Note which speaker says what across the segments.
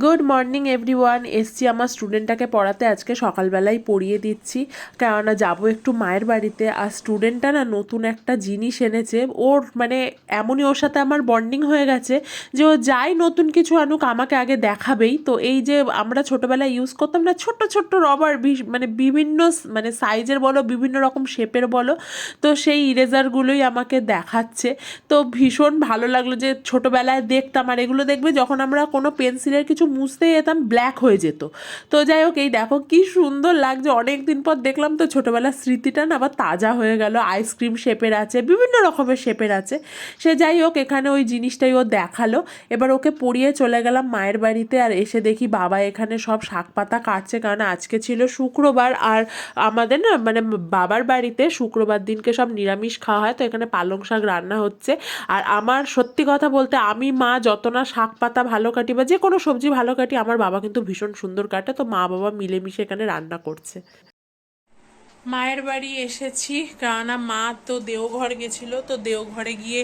Speaker 1: Good morning everyone এসছি আমার স্টুডেন্টটাকে পড়াতে। আজকে সকালবেলাই পড়িয়ে দিচ্ছি। কেননা যাব একটু মায়ের বাড়িতে। আর স্টুডেন্টটা না নতুন একটা জিনিস এনেছে। ওর মানে এমনই ওর সাথে আমার বন্ডিং হয়ে গেছে যে ও যাই নতুন কিছু আনুক, আমাকে আগে দেখাবেই। তো এই যে আমরা ছোটোবেলায় ইউজ করতাম না, ছোট্ট ছোট্ট রবার মানে বিভিন্ন মানে সাইজের বলো, বিভিন্ন রকম শেপের বলো। তো সেই ইরেজারগুলোই আমাকে দেখাচ্ছে। তো ভীষণ ভালো লাগল যে ছোটোবেলায় দেখতাম। আর এগুলো দেখবে যখন আমরা কোনো পেন্সিলের কিছু মুছতে যেতাম ব্ল্যাক হয়ে যেত। তো যাই হোক এই দেখো কি সুন্দর লাগছে। অনেক দিন পর দেখলাম তো ছোটোবেলার স্মৃতিটা না আবার তাজা হয়ে গেল। আইসক্রিম শেপের আছে, বিভিন্ন রকমের শেপের আছে। সে যাই হোক এখানে ওই জিনিসটাই ও দেখাল। এবার ওকে পড়িয়ে চলে গেলাম মায়ের বাড়িতে আর এসে দেখি বাবা এখানে সব শাক পাতা কাটছে। কারণ আজকে ছিল শুক্রবার আর আমাদের না মানে বাবার বাড়িতে শুক্রবার দিনকে সব নিরামিষ খাওয়া হয়। তো এখানে পালং শাক রান্না হচ্ছে। আর আমার সত্যি কথা বলতে, আমি মা যত না শাক পাতা ভালো কাটি বা যে কোনো সবজি ভালো কাটি, আমার বাবা কিন্তু ভীষণ সুন্দর কাটে, তো মা বাবা মিলেমিশে এখানে রান্না করছে। মায়ের বাড়ি এসেছি, কেননা মা তো দেওঘর গেছিল, তো দেওঘরে গিয়ে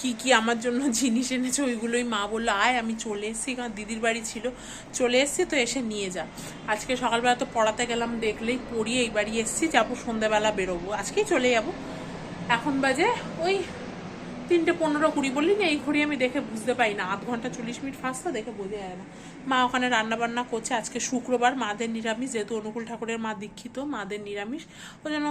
Speaker 1: কি কি আমার জন্য জিনিস এনেছে ওইগুলোই মা বলল, আয়, আমি চলে এসেছি। কারণ দিদির বাড়ি ছিল। চলে এসেছি তো এসে নিয়ে যা। আজকে সকালবেলা তো পড়াতে গেলাম, দেখলেই পড়িয়ে এই বাড়ি এসেছি, যাব সন্ধ্যাবেলা বেরোবো। আজকেই চলে যাব। এখন বাজে ওই তিনটে পনেরো, কুড়ি বললি না, এই ঘড়ি আমি দেখে বুঝতে পারি না। আধ ঘণ্টা চল্লিশ মিনিট ফার্স্ট তো দেখে বোঝা যায় না। মা ওখানে রান্না বান্না করছে, আজকে শুক্রবার, মাদের নিরামিষ, যেহেতু অনুকূল ঠাকুরের মা দীক্ষিত, মাদের নিরামিষ। ও যেন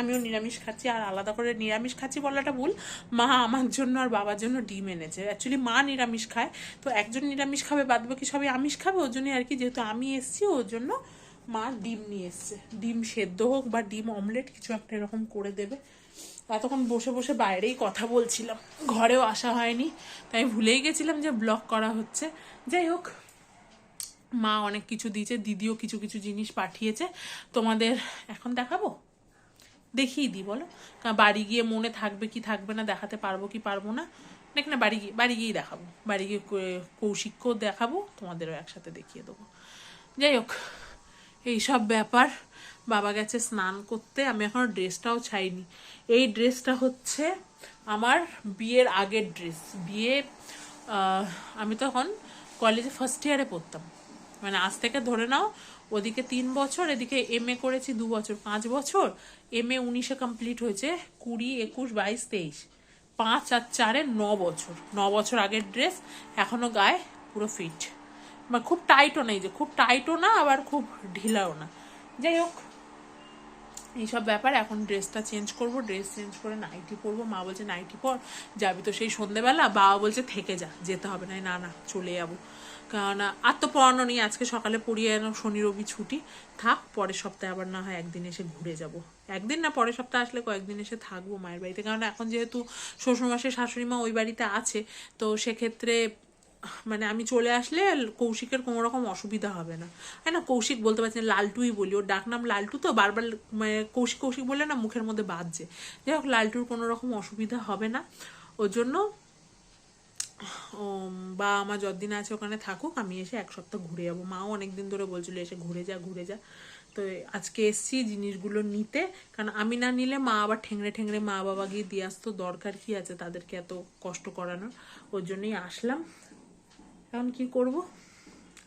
Speaker 1: আমিও নিরামিষ খাচ্ছি, আর আলাদা করে নিরামিষ খাচ্ছি বলাটা ভুল। মা আমার জন্য আর বাবার জন্য ডিম এনেছে। অ্যাকচুয়ালি মা নিরামিষ খায়, তো একজন নিরামিষ খাবে, বাদ বাকি সবাই আমিষ খাবে, ওর জন্যই আর কি, যেহেতু আমি এসছি, ওর জন্য মা ডিম নিয়ে এসছে। ডিম সেদ্ধ হোক বা ডিম অমলেট, কিছু একটা এরকম করে দেবে। এতক্ষণ বসে বসে বাইরেই কথা বলছিলাম। ঘরেও আসা হয়নি। তাই ভুলেই গেছিলাম যে ব্লগ করা হচ্ছে। যাই হোক, মা অনেক কিছু দিয়েছে, দিদিও কিছু কিছু জিনিস পাঠিয়েছে। তোমাদের এখন দেখাবো? দেখিয়ে দিই, বলো। বাড়ি গিয়ে মনে থাকবে কি থাকবে না, দেখাতে পারব কি পারব না। দেখ না, বাড়ি গিয়ে, বাড়ি গিয়েই দেখাবো। বাড়ি গিয়ে কৌশিককেও দেখাবো, তোমাদেরও একসাথে দেখিয়ে দেবো। যাই হোক, এইসব ব্যাপার বাবা গেছে স্নান করতে, আমি এখনও ড্রেসটাও ছাইনি। এই ড্রেসটা হচ্ছে আমার বিয়ের আগের ড্রেস। বিয়ে আমি তখন কলেজে ফার্স্ট ইয়ারে পড়তাম। মানে আজ থেকে ধরে নাও, ওদিকে তিন বছর, এদিকে এম এ করেছি দু বছর, পাঁচ বছর। এম এ উনিশে কমপ্লিট হয়েছে কুড়ি, একুশ, বাইশ, তেইশ। পাঁচ আর চারে ন বছর। ন বছর আগের ড্রেস, এখনও গায়ে পুরো ফিট বা খুব টাইটও নেই যে, খুব টাইটও না, আবার খুব ঢিলাও না। যাই হোক এইসব ব্যাপার। এখন ড্রেসটা চেঞ্জ করব, ড্রেস চেঞ্জ করে নাইটি পরবো। মা বলছে, নাইটি পর, যাবি তো সেই সন্ধেবেলা। বাবা বলছে, থেকে যা, যেতে হবে না না না, চলে যাব। কারণ, আর তো পড়ানো নেই, আজকে সকালে পড়িয়ে এনো, শনি, রবি ছুটি। থাক, পরের সপ্তাহে আবার না হয় একদিন এসে ঘুরে যাব। একদিন না, পরের সপ্তাহে আসলে কয়েকদিন এসে থাকব মায়ের বাড়িতে। কারণ, এখন যেহেতু শ্বশুরমাসের শাশুড়ি মা ওই বাড়িতে আছে, তো সেক্ষেত্রে মানে আমি চলে আসলে কৌশিকের কোনো রকম অসুবিধা হবে না। হ্যাঁ না? কৌশিক বলতে পারছি না, লালটুই বলি। ওর ডাক নাম লালটু তো বারবার মানে কৌশিক কৌশিক বললে না মুখের মধ্যে বাজছে। যাই হোক, লালটুর কোনো রকম অসুবিধা হবে না। ওর জন্য বা আমার যতদিন আছে ওখানে থাকুক, আমি এসে এক সপ্তাহ ঘুরে যাব। মাও অনেকদিন ধরে বলছিল, এসে ঘুরে যা ঘুরে যা। তো আজকে এসছি জিনিসগুলো নিতে। কারণ আমি না নিলে মা আবার ঠেংড়ে ঠেংরে মা বাবা গিয়ে দিয়ে আসতো। দরকার কি আছে তাদেরকে এত কষ্ট করানোর? ওর জন্যই আসলাম। এখন কি করব?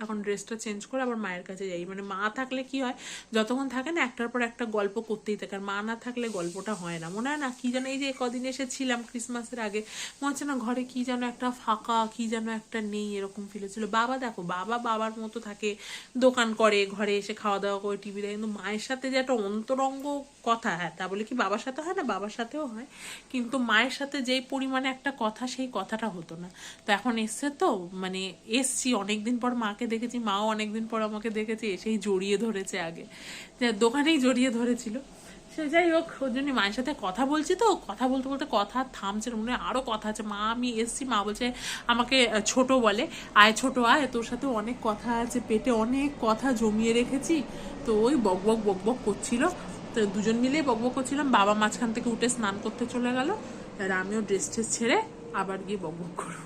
Speaker 1: এখন ড্রেসটা চেঞ্জ করে আবার মায়ের কাছে যাই। মানে মা থাকলে কি হয়, যতক্ষণ থাকে না, একটার পর একটা গল্প করতেই থাকে। আর মা না থাকলে গল্পটা হয় না। মনে হয় না, কি যেন এই যে কদিন এসেছিলাম ক্রিসমাসের আগে, মনে হচ্ছে না ঘরে কী যেন একটা ফাঁকা, কি যেন একটা নেই, এরকম ফিল হচ্ছিল। বাবা দেখো, বাবা বাবার মতো থাকে, দোকান করে, ঘরে এসে খাওয়া দাওয়া করে টিভি দেখে। কিন্তু মায়ের সাথে যে একটা অন্তরঙ্গ কথা হ্যাঁ তা বলে কি বাবার সাথে হয় না? বাবার সাথেও হয়। কিন্তু মায়ের সাথে যেই পরিমাণে একটা কথা, সেই কথাটা হতো না। তো এখন এসছে তো মানে এসছি, অনেকদিন পর মাকে দেখেছি, মাও অনেকদিন পর আমাকে দেখেছে, এসেই জড়িয়ে ধরেছে আগে। দোকানেই জড়িয়ে ধরেছিল। সে যাই হোক, ওর জন্য মায়ের সাথে কথা বলছি তো, কথা বলতে বলতে কথা থামছে মনে হয় আরও কথা আছে। মা, আমি এসছি, মা বলছে, আমাকে ছোট বলে, আয় ছোট, আয়, তোর সাথে অনেক কথা আছে, পেটে অনেক কথা জমিয়ে রেখেছি। তো ওই বক বক বক বক করছিল। তো দুজন মিলেই বক বক করছিলাম। বাবা মাঝখান থেকে উঠে স্নান করতে চলে গেল। আর আমিও ড্রেস ট্রেস ছেড়ে আবার গিয়ে বক বক করব।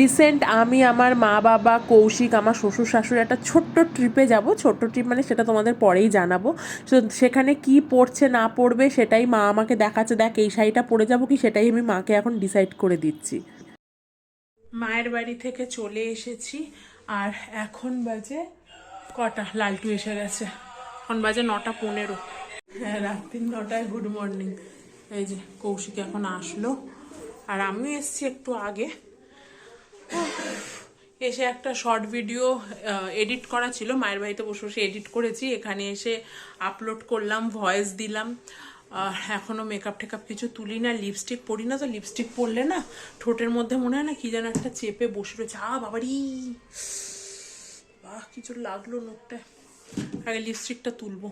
Speaker 1: রিসেন্ট আমি আমার মা, বাবা, কৌশিক, আমার শ্বশুর, শাশুড়ি একটা ছোট্ট ট্রিপে যাব। ছোট্ট ট্রিপ মানে সেটা তোমাদের পরেই জানাব। তো সেখানে কি পড়ছে, না পড়বে সেটাই মা আমাকে দেখাচ্ছে। দেখ, এই শাড়িটা পরে যাব কি সেটাই আমি মাকে এখন ডিসাইড করে দিচ্ছি। মায়ের বাড়ি থেকে চলে এসেছি। আর এখন বাজে কটা? লালটু এসে গেছে। এখন বাজে নটা পনেরো। হ্যাঁ রাত্রির নটায় গুড মর্নিং এই যে কৌশিক এখন আসলো। আর আমিও এসছি একটু আগে। এসে একটা শর্ট ভিডিও এডিট করা ছিল। মায়ের বাড়িতে বসে বসে এডিট করেছি। এখানে এসে আপলোড করলাম ভয়েস দিলাম। আহ, এখনও মেকআপ টেকআপ কিছু তুলি না লিপস্টিক পরি না তো। লিপস্টিক পরলে না ঠোঁটের মধ্যে মনে হয় না কি যেন একটা চেপে বসে রয়েছে। আ বাবারি! বাহ কিছু লাগল নোটটায় আগে লিপস্টিকটা তুলবো।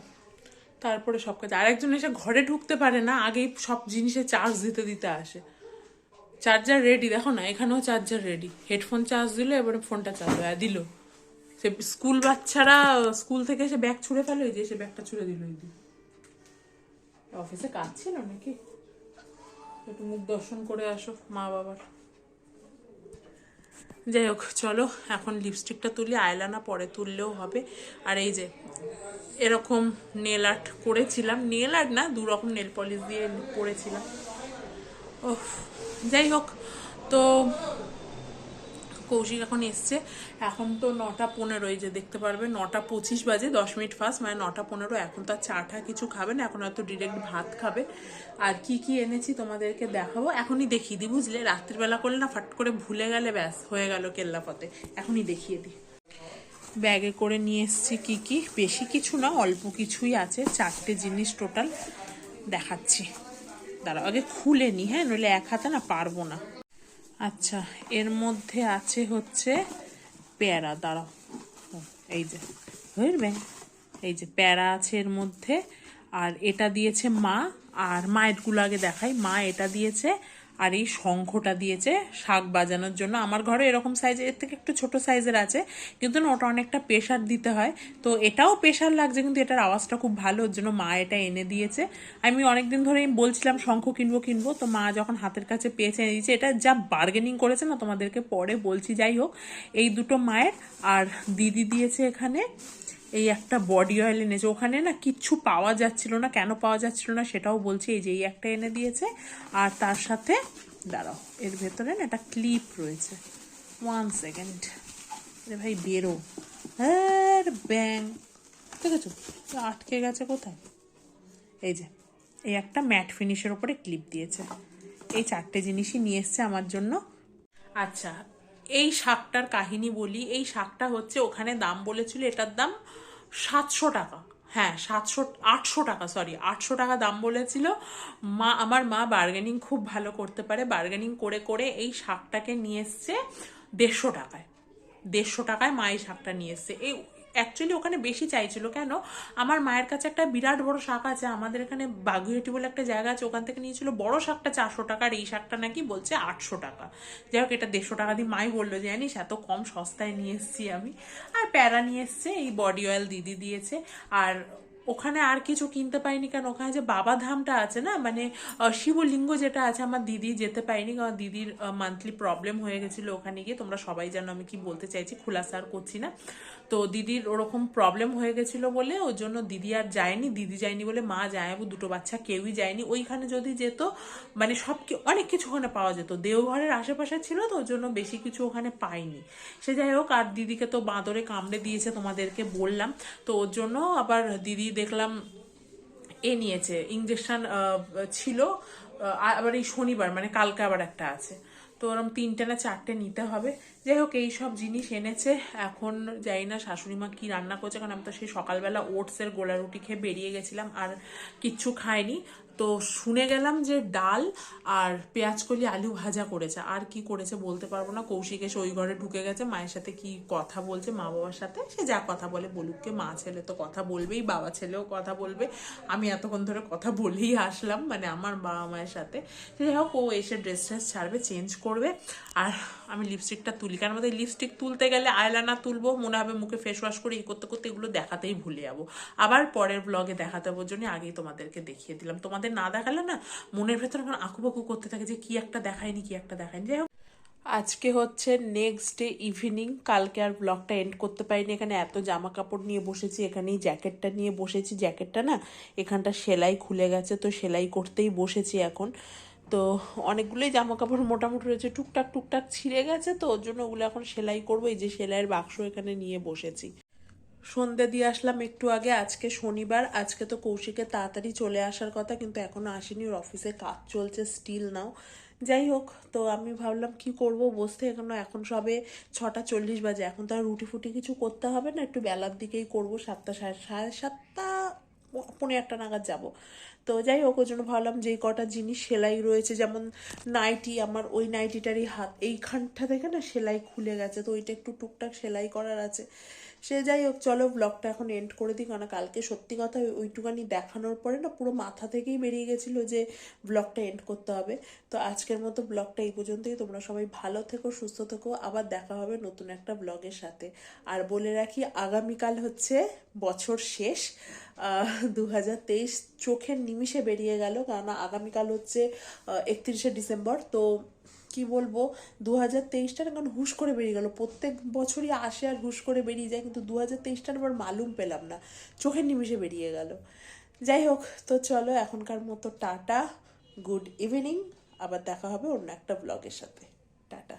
Speaker 1: তারপরে সব কাজ। আরেকজন এসে ঘরে ঢুকতে পারে না, আগেই সব জিনিসে চার্জ দিতে দিতে আসে। চার্জার রেডি দেখো না, এখানেও চার্জার রেডি হেডফোন চার্জ দিল, এবারে ফোনটা চার্জ হয়ে দিল। সে স্কুল বাচ্চারা স্কুল থেকে এসে ব্যাগ ছুঁড়ে ফেলে যে এসে ব্যাগটা ছুঁড়ে দিল দিয়ে অফিসে কাজ ছিল নাকি? একটু মুখ দর্শন করে আসো মা বাবার যাই হোক, চলো এখন লিপস্টিকটা তুলি আয়লানা পরে তুললেও হবে। আর এই যে, এরকম নেল আর্ট করেছিলাম। নেল আর্ট না দু রকম নেল পলিশ দিয়ে করেছিলাম। ও যাই হোক, তো কৌশিক এখন এসছে। এখন তো নটা পনেরো, এই যে দেখতে পারবে, নটা পঁচিশ বাজে, দশ মিনিট ফার্স্ট মানে নটা পনেরো, এখন তো আর চাটা কিছু খাবে না, এখন হয়তো ডিরেক্ট ভাত খাবে। আর কি কি এনেছি তোমাদেরকে দেখাবো, এখনই দেখিয়ে দিই, বুঝলে? রাত্রিবেলা করলে না ফাট করে ভুলে গেলে ব্যাস, হয়ে গেল কেল্লাপথে। এখনই দেখিয়ে দিই। ব্যাগে করে নিয়ে এসেছি কি কি, বেশি কিছু না, অল্প কিছুই আছে, চারটে জিনিস টোটাল দেখাচ্ছি। দাঁড়াও, আগে খুলে নি হ্যাঁ? নইলে এক হাতে না পারব না। আচ্ছা এর মধ্যে আছে হচ্ছে পেয়ারা, দাঁড়াও। এই যে বুঝবে এই যে, প্যারা আছে এর মধ্যে, আর এটা দিয়েছে মা, আর মায়েরগুলো আগে দেখাই। মা এটা দিয়েছে আর এই শঙ্খটা দিয়েছে শাক বাজানোর জন্য। আমার ঘরে এরকম সাইজের এর থেকে একটু ছোট সাইজের আছে, কিন্তু না, ওটা অনেকটা প্রেশার দিতে হয়। তো এটাও প্রেশার লাগছে, কিন্তু এটার আওয়াজটা খুব ভালো, ওর জন্য মা এটা এনে দিয়েছে। আমি অনেকদিন ধরেই বলছিলাম, শঙ্খ কিনবো কিনবো। তো মা যখন হাতের কাছে পেয়েছে, এনে দিয়েছে, এটা যা বার্গেনিং করেছে না, তোমাদেরকে পরে বলছি। যাই হোক, এই দুটো মায়ের আর দিদি দিয়েছে এখানে। এই একটা বডি অয়েল এনেছে। ওখানে না কিচ্ছু পাওয়া যাচ্ছিল না, কেন পাওয়া যাচ্ছিল না সেটাও বলছি, এই যে এই একটা এনে দিয়েছে। আর তার সাথে, দাঁড়াও, এর ভেতরে না একটা ক্লিপ রয়েছে। ওয়ান সেকেন্ড রে ভাই, বেরো। হ্যাঁ ব্যাং দেখেছ? তো আটকে গেছে কোথায়? এই যে, এই একটা ম্যাট ফিনিশের ওপরে ক্লিপ দিয়েছে। এই চারটে জিনিসই নিয়ে এসছে আমার জন্য। আচ্ছা এই শাকটার কাহিনী বলি, এই শাকটা হচ্ছে ওখানে দাম বলেছিল এটার দাম সাতশো টাকা। হ্যাঁ সাতশো, আটশো টাকা সরি আটশো টাকা দাম বলেছিল। মা, আমার মা বার্গেনিং খুব ভালো করতে পারে। বার্গেনিং করে করে এই শাকটাকে নিয়ে এসছে দেড়শো টাকায়। দেড়শো টাকায় মা এই শাকটা নিয়ে এসছে। এই অ্যাকচুয়ালি ওখানে বেশি চাইছিল। কেন? আমার মায়ের কাছে একটা বিরাট বড় শাক আছে। আমাদের এখানে বাঘুহাটি বলে একটা জায়গা আছে। ওখান থেকে নিয়েছিল বড় শাকটা চারশো টাকা আর এই শাকটা নাকি বলছে আটশো টাকা। যাই হোক, এটা দেড়শো টাকা দিয়ে মাই বলল যে, জানিস, এত কম সস্তায় নিয়ে এসেছি আমি। আর প্যারা নিয়ে এসছে। এই বডি অয়েল দিদি দিয়েছে। আর ওখানে আর কিছু কিনতে পাইনি, কারণ ওখানে যে বাবা ধামটা আছে না মানে শিবলিঙ্গ যেটা আছে, আমার দিদি যেতে পারিনি কারণ দিদির মান্থলি প্রবলেম হয়ে গেছিল ওখানে গিয়ে, তোমরা সবাই জানো আমি কি বলতে চাইছি, খুলাসা আর করছি না। তো দিদির ওরকম প্রবলেম হয়ে গেছিল বলে, ওর জন্য দিদি আর যায়নি, দিদি যায়নি বলে মা যায়াবু দুটো বাচ্চা কেউই যায়নি। ওইখানে যদি যেত মানে সব অনেক কিছু ওখানে পাওয়া যেত, দেওঘরের আশেপাশে ছিল তো, ওর জন্য বেশি কিছু ওখানে পাইনি। সে যাই হোক, আর দিদিকে তো বাঁদরে কামড়ে দিয়েছে তোমাদেরকে বললাম, তো ওর জন্য আবার দিদি দেখলাম, এ নিয়েছে। ইঞ্জেকশন ছিল আবার এই শনিবার মানে কালকে আবার একটা আছে। তো ওরম তিনটে না চারটে নিতে হবে। যাই হোক, এই সব জিনিস এনেছে। এখন যাই না শাশুড়ি মা কি রান্না করছে, কারণ আমি তো সেই সকালবেলা ওটসের গোলা রুটি খেয়ে বেরিয়ে গেছিলাম আর কিচ্ছু খাইনি। তো শুনে গেলাম যে ডাল আর পেঁয়াজ কলি আলু ভাজা করেছে। আর কি করেছে বলতে পারব না। কৌশিক এসে ওই ঘরে ঢুকে গেছে। মায়ের সাথে কি কথা বলছে মা বাবার সাথে, সে যা কথা বলে বলুককে মা ছেলে তো কথা বলবেই, বাবা ছেলেও কথা বলবে। আমি এতক্ষণ ধরে কথা বলেই আসলাম মানে আমার বাবা মায়ের সাথে। যাই হোক, ও এসে ড্রেস ট্রেস ছাড়বে চেঞ্জ করবে। আর আমি লিপস্টিকটা তুলি। কারণ আমাদের লিপস্টিক তুলতে গেলে আয়লানা তুলবো, মনে হবে মুখে ফেস ওয়াশ করে এই করতে করতে এগুলো দেখাতেই ভুলে যাব। আবার পরের ব্লগে দেখাতে যাব জন্য আগেই তোমাদেরকে দেখিয়ে দিলাম। তোমাদের না দেখালে না মনের ভেতর এখন আঁকুবাকু করতে থাকে যে কি একটা দেখায়নি, কি একটা দেখায়নি। যাই হোক, আজকে হচ্ছে নেক্সট ডে ইভিনিং কালকে আর ব্লগটা এন্ড করতে পারিনি। এখানে এত জামা কাপড় নিয়ে বসেছি, এখানেই জ্যাকেটটা নিয়ে বসেছি। জ্যাকেটটা না এখানটা সেলাই খুলে গেছে, তো সেলাই করতেই বসেছি এখন। তো অনেকগুলোই জামা কাপড় মোটামুটি রয়েছে, টুকটাক টুকটাক ছিঁড়ে গেছে তো, ওর জন্য ওগুলো এখন সেলাই করব, এই যে সেলাইয়ের বাক্স এখানে নিয়ে বসেছি। সন্ধে দিয়ে আসলাম একটু আগে, আজকে শনিবার, আজকে তো কৌশিকের তাড়াতাড়ি চলে আসার কথা, কিন্তু এখনও আসেনি, ওর অফিসে কাজ চলছে স্টিল নাও যাই হোক, তো আমি ভাবলাম কি করব, বসতে এখনও এখন সবে ছটা চল্লিশ বাজে, এখন তো আর রুটি ফুটি কিছু করতে হবে না, একটু বেলার দিকেই করব, সাতটা সাড়ে সাড়ে সাতটা পনেরো একটা নাগাদ যাব। তো যাই হোক ওই জন্য ভাবলাম যে কটা জিনিস সেলাই রয়েছে। যেমন নাইটি, আমার ওই নাইটিটারই হাত। এইখানটা থেকে না সেলাই খুলে গেছে, তো ওইটা একটু টুকটাক সেলাই করার আছে। সে যাই হোক চলো ব্লগটা এখন এন্ড করে দিই। কারণ কালকে সত্যি কথা ওইটুকানি দেখানোর পরে না পুরো মাথা থেকেই বেরিয়ে গেছিল যে ব্লগটা এন্ড করতে হবে। তো আজকের মতো ব্লগটা এই পর্যন্তই। তোমরা সবাই ভালো থেকো, সুস্থ থেকো। আবার দেখা হবে নতুন একটা ব্লগের সাথে। আর বলে রাখি, আগামীকাল হচ্ছে বছর শেষ। দু হাজার তেইশ চোখের নিমিষে বেরিয়ে গেল। কারণ আগামীকাল হচ্ছে একত্রিশে ডিসেম্বর। তো কি বলব দু হাজার তেইশটার এখন হুশ করে বেরিয়ে গেল। প্রত্যেক বছরই আসে আর হুশ করে বেরিয়ে যায়, কিন্তু দু হাজার তেইশটার আবার মালুম পেলাম না। চোখের নিমিষে বেরিয়ে গেল। যাই হোক, তো চলো এখনকার মতো টাটা, গুড ইভিনিং। আবার দেখা হবে অন্য একটা ব্লগের সাথে। টাটা।